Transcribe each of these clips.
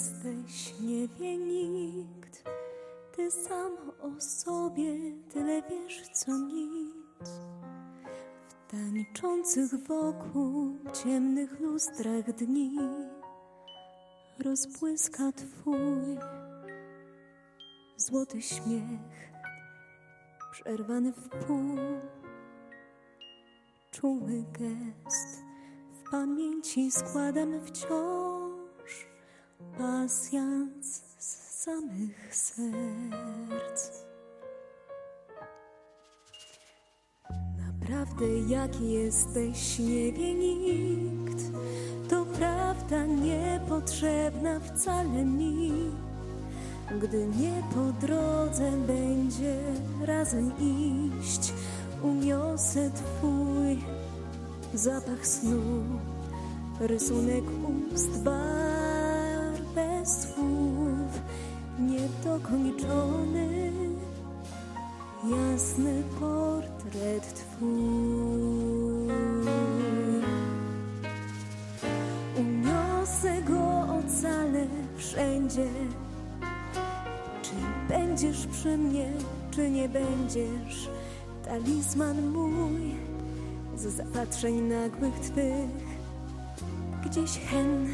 jesteś, nie wie nikt. Ty sam o sobie tyle wiesz, co nic. W tańczących wokół ciemnych lustrach dni rozbłyska twój złoty śmiech, przerwany w pół. Czuły gest w pamięci składam wciąż pasjans z samych serc. Naprawdę jaki jesteś nie wie nikt, to prawda niepotrzebna wcale mi. Gdy nie po drodze będzie razem iść, uniosę Twój zapach snu, rysunek ust, barwę słów, niedokończony, jasny portret Twój. Uniosę go ocalę wszędzie. Czy będziesz przy mnie, czy nie będziesz? Talizman mój z zapatrzeń nagłych twych, gdzieś hen.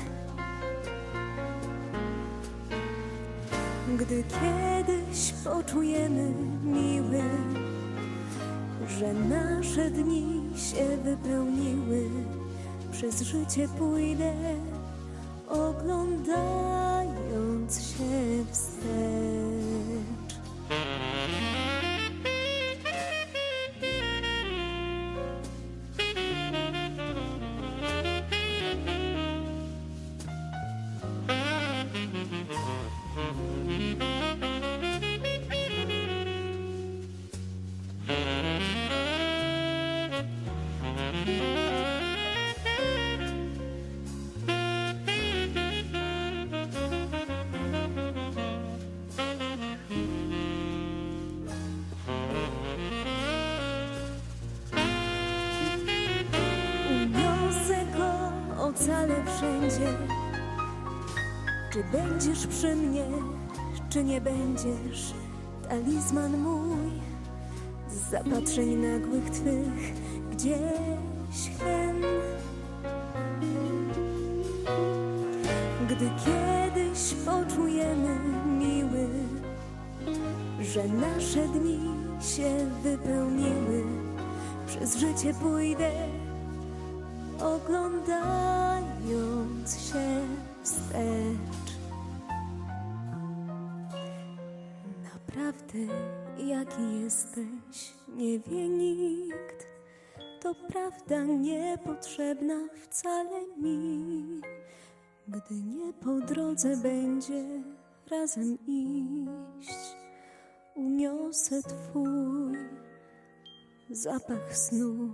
Gdy kiedyś poczujemy miły, że nasze dni się wypełniły, przez życie pójdę, oglądając się wstecz. Wszędzie. Czy będziesz przy mnie, czy nie będziesz? Talizman mój z zapatrzeń nagłych twych, gdzieś hen. Gdy kiedyś poczujemy miły, że nasze dni się wypełniły, przez życie pójdę, oglądając się wstecz. Naprawdę, jaki jesteś, nie wie nikt. To prawda niepotrzebna wcale mi. Gdy nie po drodze będzie razem iść, uniosę Twój zapach snu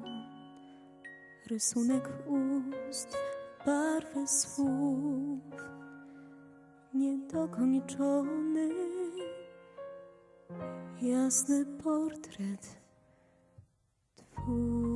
rysunek ust, barwę słów, niedokończony, jasny portret Twój.